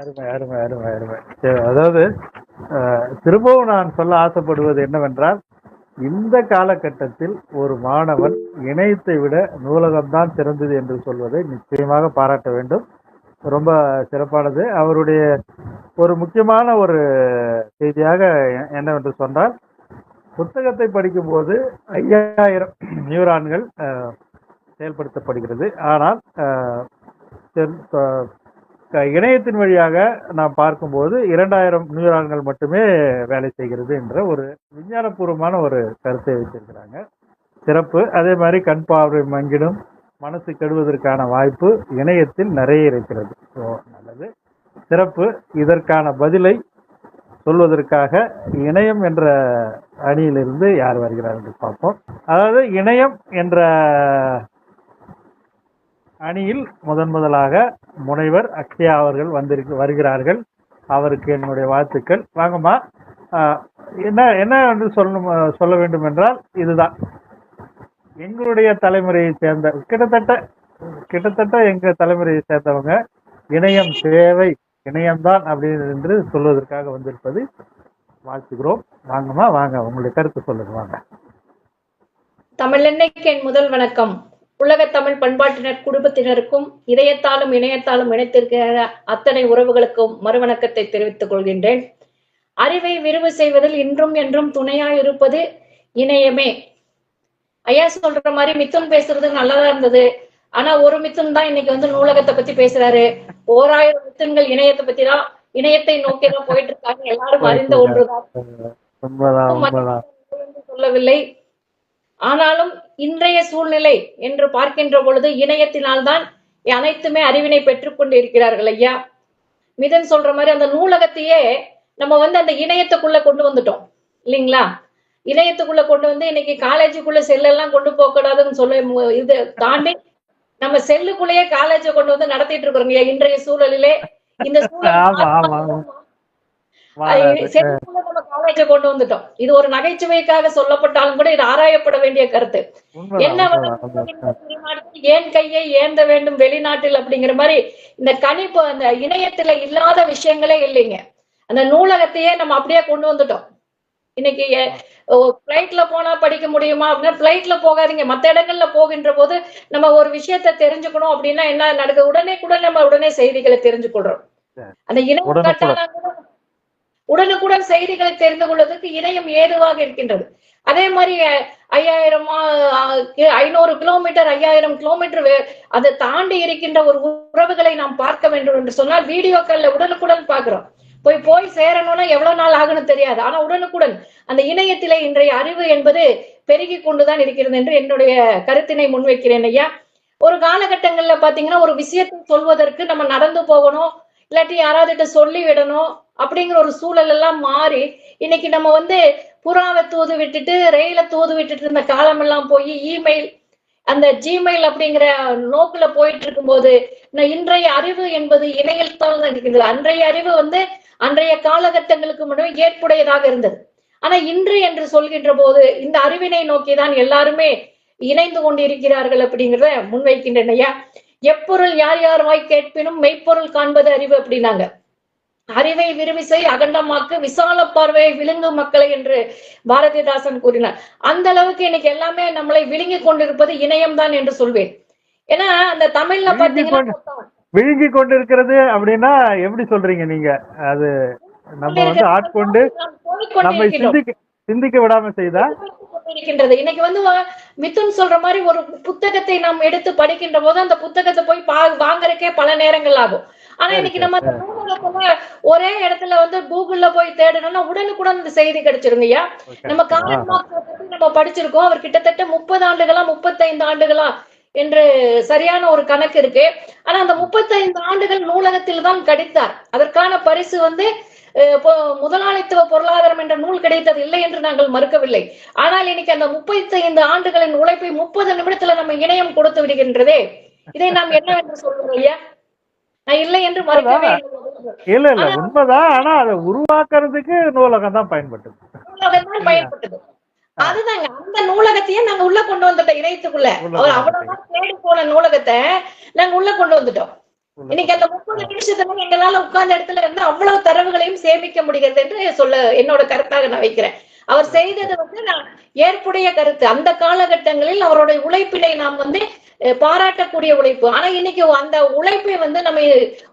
அருமை அருமை அருமை அருமை. சரி, அதாவது திரும்பவும் நான் சொல்ல ஆசைப்படுவது என்னவென்றால் இந்த காலகட்டத்தில் ஒரு மாணவன் இணையத்தை விட நூலகம்தான் சிறந்தது என்று சொல்வதை நிச்சயமாக பாராட்ட வேண்டும். ரொம்ப சிறப்பானது. அவருடைய ஒரு முக்கியமான ஒரு செய்தியாக என்னவென்று சொன்னால் புத்தகத்தை படிக்கும்போது ஐயாயிரம் நியூரான்கள் செயல்படுத்தப்படுகிறது. ஆனால் இணையத்தின் வழியாக நாம் பார்க்கும்போது இரண்டாயிரம் நியூரான்கள் மட்டுமே வேலை செய்கிறது என்ற ஒரு விஞ்ஞானபூர்வமான ஒரு கருத்தை வைத்திருக்கிறாங்க. சிறப்பு. அதே மாதிரி கண் பார்வை மங்கிடும் மனசு கெடுவதற்கான வாய்ப்பு இணையத்தில் நிறைய இருக்கிறது. ஸோ நல்லது. சிறப்பு. இதற்கான பதிலை சொல்வதற்காக இணையம் என்ற அணியிலிருந்து யார் வருகிறார் என்று பார்ப்போம். அதாவது இணையம் என்ற அணியில் முதன் முதலாக முனைவர் அக்ஷயா அவர்கள் வந்திருக்கு வருகிறார்கள். அவருக்கு என்னுடைய வாழ்த்துக்கள். வாங்கம்மா. ஆஹ், என்ன என்ன என்று சொல்லணும் சொல்ல வேண்டும் என்றால் இதுதான். எங்களுடைய தலைமுறையை சேர்ந்த கிட்டத்தட்ட கிட்டத்தட்ட எங்க தலைமுறையை சேர்ந்தவங்க இணையம் தேவை இணையம்தான் அப்படின்னு என்று சொல்வதற்காக வந்திருப்பது வாழ்த்துகிறோம். வாங்கம்மா வாங்க உங்களுடைய கருத்து சொல்லுங்க வாங்க. தமிழ் என் முதல் வணக்கம். உலக தமிழ் பண்பாட்டினர் குடும்பத்தினருக்கும் இதயத்தாலும் இணையத்தாலும் இணைத்திருக்கிற அத்தனை உறவுகளுக்கும் மறுவணக்கத்தை தெரிவித்துக் கொள்கின்றேன். அறிவை விரிவு செய்வதில் இன்றும் என்றும் துணையாய் இருப்பது இணையமே. ஐயா சொல்ற மாதிரி மித்துன் பேசுறது நல்லதா இருந்தது. ஆனா ஒரு மித்துன் தான் இன்னைக்கு வந்து நூலகத்தை பத்தி பேசுறாரு. ஓராயிரம் மித்துன்கள் இணையத்தை பத்தி தான் இணையத்தை நோக்கி தான் போயிட்டு இருக்காங்க. எல்லாரும் அறிந்த ஒன்றுதான். சொல்லவில்லை. ஆனாலும் இன்றைய சூழ்நிலை என்று பார்க்கின்ற பொழுது இணையத்தினால்தான் அனைத்துமே அறிவினை பெற்றுக் கொண்டு இருக்கிறார்கள் ஐயா. மிதன் சொல்ற மாதிரி அந்த நூலகத்தையே நம்ம வந்து அந்த இணையத்துக்குள்ள கொண்டு வந்துட்டோம். இல்லைங்களா? இணையத்துக்குள்ள கொண்டு வந்து இன்னைக்கு காலேஜுக்குள்ள செல்லெல்லாம் கொண்டு போக கூடாதுன்னு சொல்ல இது தாண்டி நம்ம செல்லுக்குள்ளேயே காலேஜை கொண்டு வந்து நடத்திட்டு இருக்கிறோம் ஐயா. இன்றைய சூழலிலே இந்த. சூழல் நம்ம காலேஜை கொண்டு வந்துட்டோம். இது ஒரு நகைச்சுவைக்காக சொல்லப்பட்டாலும் கூட இது ஆராயப்பட வேண்டிய கருத்து. என்ன ஏன் கையை ஏந்த வேண்டும் வெளிநாட்டில் அப்படிங்கிற மாதிரி இந்த கணிப்பு அந்த இணையத்துல இல்லாத விஷயங்களே இல்லைங்க. அந்த நூலகத்தையே நம்ம அப்படியே கொண்டு வந்துட்டோம். இன்னைக்கு பிளைட்ல போனா படிக்க முடியுமா அப்படின்னா பிளைட்ல போகாதீங்க. மத்த இடங்கள்ல போகின்ற போது நம்ம ஒரு விஷயத்த தெரிஞ்சுக்கணும் அப்படின்னா என்ன நடக்குது? உடனே கூட நம்ம உடனே செய்திகளை தெரிஞ்சுக்கொள்றோம். அந்த இணையம் உடனுக்குடன். செய்திகளை தெரிந்து கொள்வதற்கு இணையம் ஏதுவாக இருக்கின்றது. அதே மாதிரி ஐயாயிரம் ஐயாயிரமா ஐநூறு கிலோமீட்டர் ஐயாயிரம் கிலோமீட்டர் வே- அதை தாண்டி இருக்கின்ற ஒரு உறவுகளை நாம் பார்க்க வேண்டும் என்று சொன்னால் வீடியோக்கள்ல உடனுக்குடன் பார்க்கிறோம். போய் போய் சேரணும்னா எவ்வளவு நாள் ஆகணும் தெரியாது. ஆனா உடனுக்குடன் அந்த இணையத்திலே இன்றைய அறிவு என்பது பெருகி கொண்டுதான் இருக்கிறது என்று என்னுடைய கருத்தினை முன்வைக்கிறேன் ஐயா. ஒரு காலகட்டங்கள்ல பாத்தீங்கன்னா ஒரு விஷயத்தை சொல்வதற்கு நம்ம நடந்து போகணும் இல்லாட்டி யாராவது சொல்லி விடணும் அப்படிங்கிற ஒரு சூழல் எல்லாம் மாறி இன்னைக்கு நம்ம வந்து புறாவை தூது விட்டுட்டு ரயில தூது விட்டுட்டு இருந்த காலம் எல்லாம் போய் இமெயில் அந்த ஜிமெயில் அப்படிங்கிற நோக்குல போயிட்டு இருக்கும்போது இன்றைய அறிவு என்பது இணையில் தான் இருக்கின்றது அன்றைய அறிவு வந்து அன்றைய காலகட்டங்களுக்கு மட்டுமே ஏற்புடையதாக இருந்தது. ஆனா இன்று என்று சொல்கின்ற போது இந்த அறிவினை நோக்கி தான் எல்லாருமே இணைந்து கொண்டிருக்கிறார்கள் அப்படிங்கிறத முன்வைக்கின்றன ஐயா. எப்பொருள் யார் யார் வாய் கேட்பினும் மெய்ப்பொருள் காண்பது அறிவு அப்படின்னாங்க. அறிவை விரிவிசை அகண்டமாக்கு விசால பார்வையை விழுங்கும் மக்களை என்று பாரதிதாசன் கூறினார். அந்த அளவுக்கு இன்னைக்கு எல்லாமே நம்மளை விழுங்கி கொண்டிருப்பது இணையம் தான் என்று சொல்வேன். ஏன்னா அந்த தமிழ்ல பாத்தீங்கன்னா விழுங்கி கொண்டு இருக்கிறது அப்படின்னா எப்படி சொல்றீங்க நீங்க? அது நம்ம வந்து ஆட்கொண்டு நம்மை. சிந்திக்க சிந்திக்க விடாம செய்தா இருக்கின்றது இன்னைக்கு வந்து வா- மிதுன் சொல்ற மாதிரி ஒரு புத்தகத்தை நாம் எடுத்து படிக்கின்ற போது அந்த புத்தகத்தை போய் பா வாங்குறதுக்கே பல நேரங்கள் ஆகும். ஆனா இன்னைக்கு நம்ம நூலகத்துல ஒரே இடத்துல வந்து கூகுள்ல போய் தேடணும்னா உடனுக்குடன் இந்த செய்தி கிடைச்சிருங்க ஐயா. நம்ம கார்ல் மார்க்ஸை பத்தி நம்ம படிச்சிருக்கோம். அவர் கிட்டத்தட்ட முப்பது ஆண்டுகளா முப்பத்தைந்து ஆண்டுகளா என்று சரியான ஒரு கணக்கு இருக்கு. ஆனா அந்த முப்பத்தைந்து ஆண்டுகள் நூலகத்தில் தான் கிடைத்தார். அதற்கான பரிசு வந்து முதலாளித்துவ பொருளாதாரம் என்ற நூல் கிடைத்தது இல்லை என்று நாங்கள் மறுக்கவில்லை. ஆனால் இன்னைக்கு அந்த முப்பத்தைந்து ஆண்டுகளின் உழைப்பை முப்பது நிமிடத்துல நம்ம இணையம் கொடுத்து விடுகின்றதே. இதை நாம் என்னவென்று சொல்லுவோம் ஐயா? நான் இல்லை என்று மறுக்கவே இல்லை. இல்ல. உண்மைதான். ஆனா அதை உருவாக்குறதுக்கு நூலகம் தான் பயன்பட்டது. நூலகம் தான் பயன்பட்டது. அதுதாங்க. அந்த நூலகத்தையே நாங்க உள்ள கொண்டு வந்துட்டோம் இணையத்துக்குள்ள. அவ்வளவுதான் தேடி போன நூலகத்தை நாங்க உள்ள கொண்டு வந்துட்டோம். இன்னைக்கு அந்த முப்பது நிமிஷத்துல எங்களால உட்கார்ந்த இடத்துல இருந்து அவ்வளவு தரவுகளையும் சேமிக்க முடிகிறது என்று சொல்ல என்னோட கருத்தாக நான் வைக்கிறேன். அவர் செய்தது வந்து நான் ஏற்புடைய கருத்து. அந்த காலகட்டங்களில் அவருடைய உழைப்பினை நாம் வந்து பாராட்டக்கூடிய உழைப்பு. ஆனா இன்னைக்கு அந்த உழைப்பை வந்து நம்ம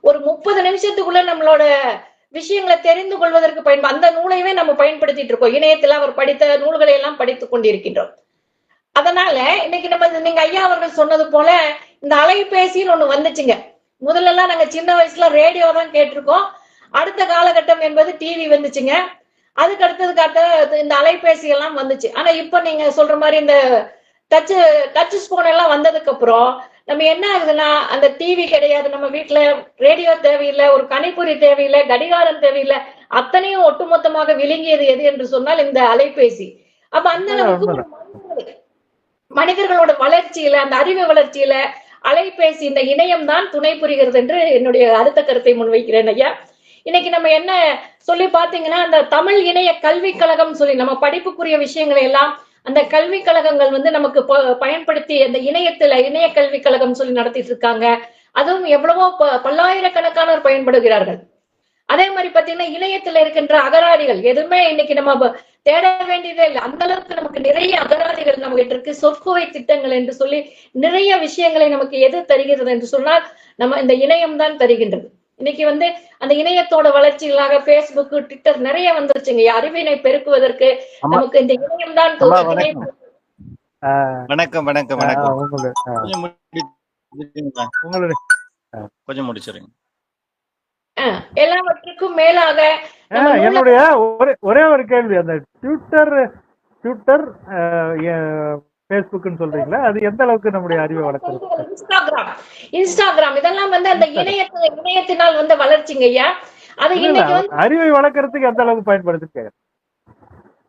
ஒரு முப்பது நிமிஷத்துக்குள்ள நம்மளோட விஷயங்களை தெரிந்து கொள்வதற்கு பயன்ப அந்த நூலையே நம்ம பயன்படுத்திட்டு இருக்கோம். இணையத்துல அவர் படித்த நூல்களை எல்லாம் படித்துக் கொண்டிருக்கின்றோம். அதனால இன்னைக்கு நம்ம நீங்க ஐயா அவர்கள் சொன்னது போல இந்த அலைபேசின்னு ஒண்ணு வந்துச்சுங்க. முதல்ல எல்லாம் நாங்க சின்ன வயசுல ரேடியோ தான் கேட்டிருக்கோம். அடுத்த காலகட்டம் என்பது டிவி வந்துச்சுங்க. அதுக்கு அடுத்தது காட்ட இந்த அலைபேசி எல்லாம் வந்துச்சு. ஆனா இப்ப நீங்க சொல்ற மாதிரி இந்த டச் டச் ஸ்போன் எல்லாம் வந்ததுக்கு அப்புறம் நம்ம என்ன ஆகுதுன்னா அந்த டிவி கிடையாது. நம்ம வீட்ல ரேடியோ தேவையில்லை ஒரு கணிப்பொறி தேவையில்லை கடிகாரம் தேவையில்லை. அத்தனையும் ஒட்டுமொத்தமாக விழுங்கியது எது என்று சொன்னால் இந்த அலைபேசி. அப்ப அந்த அளவுக்கு மனிதர்களோட வளர்ச்சியில அந்த அறிவு வளர்ச்சியில அலைபேசி இந்த இணையம் தான் துணை புரிகிறது என்று என்னுடைய அடுத்த கருத்தை முன்வைக்கிறேன் ஐயா. இன்னைக்கு நம்ம என்ன சொல்லி பாத்தீங்கன்னா அந்த தமிழ் இணைய கல்விக் கழகம் சொல்லி நம்ம படிப்புக்குரிய விஷயங்களை எல்லாம் அந்த கல்விக் கழகங்கள் வந்து நமக்கு ப- பயன்படுத்தி அந்த இணையத்துல இணைய கல்விக் கழகம் சொல்லி நடத்திட்டு இருக்காங்க. அதுவும் எவ்வளவோ ப- பல்லாயிரக்கணக்கானோர் பயன்படுகிறார்கள். அதே மாதிரி பாத்தீங்கன்னா இணையத்துல இருக்கின்ற அகராதிகள் எதுவுமே இன்னைக்கு நம்ம தேட வேண்டியதே இல்லை. அந்த அளவுக்கு நமக்கு நிறைய அகராதிகள் நம்ம கிட்ட இருக்கு. சொற்குவை திட்டங்கள் என்று சொல்லி நிறைய விஷயங்களை நமக்கு எது தருகிறது என்று சொன்னால் நம்ம இந்த இணையம் தான் தருகின்றது. இன்னைக்கு வந்து அந்த இணையத்தோட வளர்ச்சிகளாக பேஸ்புக் ட்விட்டர் நிறைய வந்துருச்சுங்க. அறிவினை பெருக்குவதற்கு. நமக்கு இந்த இணையம் தான் வணக்கம். வணக்கம் வணக்கம் கொஞ்சம் முடிச்சிருங்க. உங்களுடைய கொஞ்சம் முடிச்சிருங்க அஹ், எல்லாவற்றுக்கும் மேலாக என்னுடைய ஒரே ஒரே ஒரு கேள்வி அந்த ட்விட்டர் ட்விட்டர் ஃபேஸ்புக்னு சொல்றீங்களா? அது எந்த அளவுக்கு நம்முடைய அறிவை வளர்க்குறது? இன்ஸ்டாகிராம் இன்ஸ்டாகிராம் இதெல்லாம் வந்து அந்த இணையத்து இணையத்தினால் வந்த வளர்ச்சிங்க ஐயா. அது இன்னைக்கு அறிவை வளர்க்கறதுக்கு எந்த அளவுக்கு பயன்படுது கேக்குறேன்.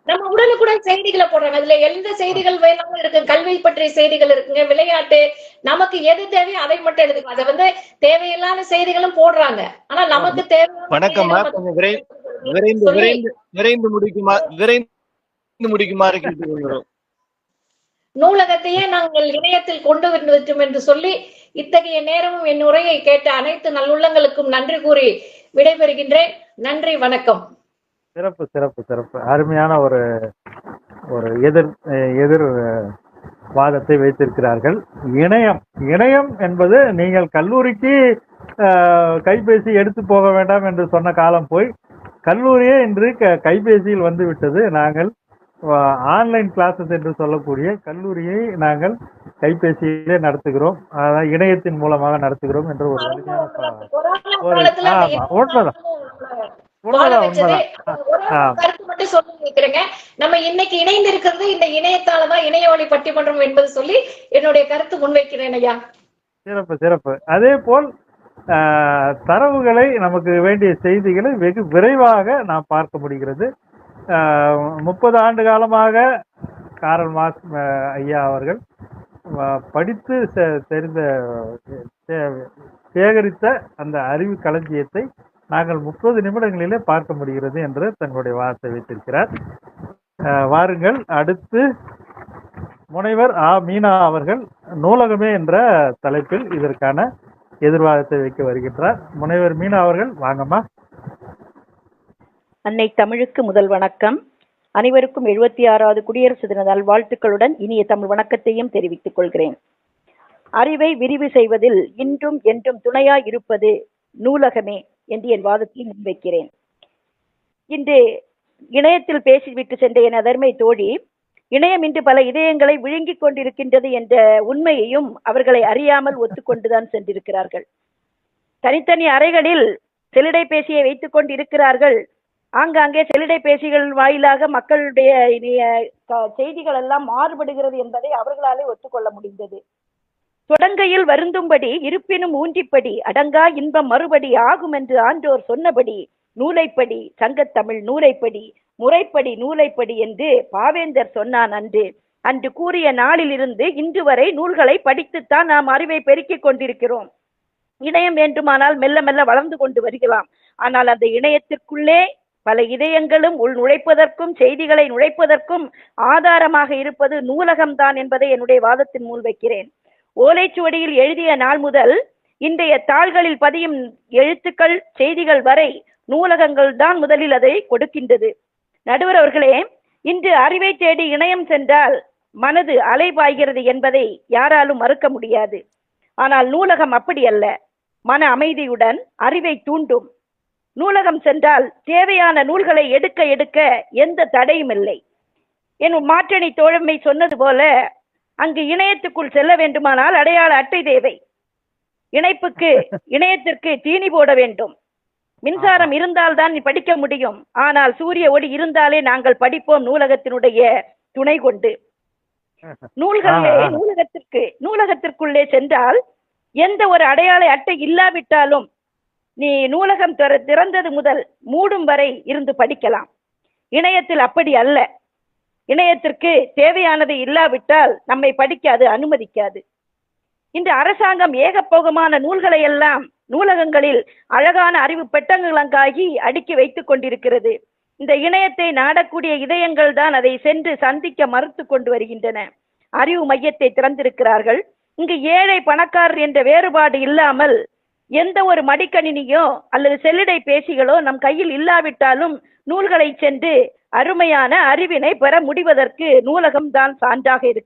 நம்ம உடனுக்குடன் செய்திகளை போடுறாங்க அதுல எந்த செய்திகள் வேணாலும் இருக்கு. கல்வி பற்றிய செய்திகள் இருக்குங்க. விளையாட்டு நமக்கு எது தேவையோ அதை மட்டும் எடுத்துக்கலாம் அதை வந்து தேவையில்லாத செய்திகளும் போடுறாங்க. ஆனா நமக்கு தேவையான வணக்கம்மா. கொஞ்சம் விரைந்து விரைந்து விரைந்து முடிக்குமா விரைந்து முடிக்குமாறு கேட்டுக்கொள்கிறோம். நூலகத்தையே நாங்கள் இணையத்தில் கொண்டு வந்துவிட்டோம் என்று சொல்லி இத்தகைய நேரமும் என் உரையை கேட்ட அனைத்து நல்லுள்ளங்களுக்கும் நன்றி கூறி விடைபெறுகின்றேன். நன்றி வணக்கம். சிறப்பு சிறப்பு சிறப்பு. அருமையான ஒரு ஒரு எதிர் எதிர் வாதத்தை வைத்திருக்கிறார்கள். இணையம் இணையம் என்பது நீங்கள் கல்லூரிக்கு கைபேசி எடுத்து போக வேண்டாம் என்று சொன்ன காலம் போய் கல்லூரியே இன்று க- கைபேசியில் வந்து விட்டது. நாங்கள் ஆன்லைன் கிளாஸஸ் என்று சொல்லக்கூடிய கல்லூரியை நாங்கள் கைபேசியிலே நடத்துகிறோம். அதாவது இணையத்தின் மூலமாக நடத்துகிறோம் என்ற ஒரு ஒரு- ஆமா, உண்மைதான். கருத்து மட்டும் சொல்லி நம்ம இன்னைக்கு இணைந்து இருக்கிறது இந்த இணையத்தாலதான் இணைய வழி பட்டிமன்றம் என்பது சொல்லி என்னுடைய கருத்து முன்வைக்கிறேன் ஐயா. சிறப்பு சிறப்பு. அதே போல் தரவுகளை நமக்கு வேண்டிய செய்திகளை வெகு விரைவாக நாம் பார்க்க முடிகிறது. முப்பது ஆண்டு காலமாக காரல் மார்க்ஸ் ஆஹ், ஐயா அவர்கள் படித்து தெரிந்த சேகரித்த அந்த அறிவு களஞ்சியத்தை நாங்கள் முப்பது நிமிடங்களிலே பார்க்க முடிகிறது என்று தங்களுடைய வார்த்தை வைத்திருக்கிறார். ஆஹ், வாருங்கள் அடுத்து முனைவர் ஆ மீனா அவர்கள் நூலகமே என்ற தலைப்பில் இதற்கான எதிர்வாதத்தை வைக்க வருகின்றார். முனைவர் மீனா அவர்கள் வாங்கம்மா. அன்னை தமிழுக்கு முதல் வணக்கம். அனைவருக்கும் எழுபத்தி ஆறாவது குடியரசு தின நல்வாழ்த்துக்களுடன் இனிய தமிழ் வணக்கத்தையும் தெரிவித்துக் கொள்கிறேன். அறிவை விரிவு செய்வதில் இன்றும் என்றும் துணையாய் இருப்பது நூலகமே. என்று என் வாதத்தை முன்வைக்கிறேன். இன்று இணையத்தில் பேசிவிட்டு சென்ற என் அதர்மை தோழி இணையம் இன்று பல இதயங்களை விழுங்கிக் கொண்டிருக்கின்றது என்ற உண்மையையும் அவர்களை அறியாமல் ஒத்துக்கொண்டுதான் சென்றிருக்கிறார்கள். தனித்தனி அறைகளில் செல்லிடை பேசியை வைத்துக் கொண்டிருக்கிறார்கள். ஆங்காங்கே செல்லிடை பேசிகள் வாயிலாக மக்களுடைய க- செய்திகள் எல்லாம் மாறுபடுகிறது என்பதை அவர்களாலே ஒத்துக்கொள்ள முடிந்தது. தொடங்கையில் வருந்தும்படி இருப்பினும் ஊன்றிப்படி அடங்கா இன்பம் மறுபடி ஆகும் என்று ஆண்டோர் சொன்னபடி நூலைப்படி சங்கத்தமிழ் நூலைப்படி முறைப்படி நூலைப்படி என்று பாவேந்தர் சொன்னான் அன்று. அன்று கூறிய நாளிலிருந்து இன்று வரை நூல்களை படித்துத்தான் நாம் அறிவை பெருக்கிக் கொண்டிருக்கிறோம். இணையம் வேண்டுமானால் மெல்ல மெல்ல வளர்ந்து கொண்டு வருகலாம். ஆனால் அந்த இணையத்திற்குள்ளே பல இதயங்களும் உள் நுழைப்பதற்கும் செய்திகளை நுழைப்பதற்கும் ஆதாரமாக இருப்பது நூலகம்தான் என்பதை என்னுடைய வாதத்தின் மூல் வைக்கிறேன். ஓலைச்சுவடியில் எழுதிய நாள் முதல் இன்றைய தாள்களில் பதியும் எழுத்துக்கள் செய்திகள் வரை நூலகங்கள் தான் முதலில் அதை கொடுக்கின்றது. நடுவர் அவர்களே இன்று அறிவை தேடி இணையம் சென்றால் மனது அலைபாய்கிறது என்பதை யாராலும் மறுக்க முடியாது. ஆனால் நூலகம் அப்படி அல்ல. மன அமைதியுடன் அறிவை தூண்டும். நூலகம் சென்றால் தேவையான நூல்களை எடுக்க எடுக்க எந்த தடையும் இல்லை. என் மாற்றணி தோழமை சொன்னது போல அங்கு இணையத்துக்குள் செல்ல வேண்டுமானால் அடையாள அட்டை தேவை. இணைப்புக்கு இணையத்திற்கு தீனி போட வேண்டும். மின்சாரம் இருந்தால்தான் நீ படிக்க முடியும். ஆனால் சூரிய ஒளி இருந்தாலே நாங்கள் படிப்போம் நூலகத்தினுடைய துணை கொண்டு. நூல்களே. நூலகத்திற்கு நூலகத்திற்குள்ளே சென்றால் எந்த ஒரு அடையாள அட்டை இல்லாவிட்டாலும் நீ நூலகம் திற- திறந்தது முதல் மூடும் வரை இருந்து படிக்கலாம். இணையத்தில் அப்படி அல்ல. இணையத்திற்கு தேவையானது இல்லாவிட்டால் நம்மை படிக்க அது அனுமதிக்காது. இன்று அரசாங்கம் ஏகப்போகமான நூல்களை எல்லாம் நூலகங்களில் அழகான அறிவு பெட்டகங்களாகி அடுக்கி வைத்துக் கொண்டிருக்கிறது. இந்த இணையத்தை நாடக்கூடிய இதயங்கள் தான் அதை சென்று சந்திக்க மறுத்து கொண்டு வருகின்றன. அறிவு மையத்தை திறந்திருக்கிறார்கள். இங்கு ஏழை பணக்காரர் என்ற வேறுபாடு இல்லாமல் எந்த ஒரு மடிக்கணினியோ அல்லது செல்லிடை பேசிகளோ நம் கையில் இல்லாவிட்டாலும் நூல்களை சென்று அருமையான அறிவினை பெற முடிவதற்கு நூலகம் தான் சான்றாக இருக்கிறது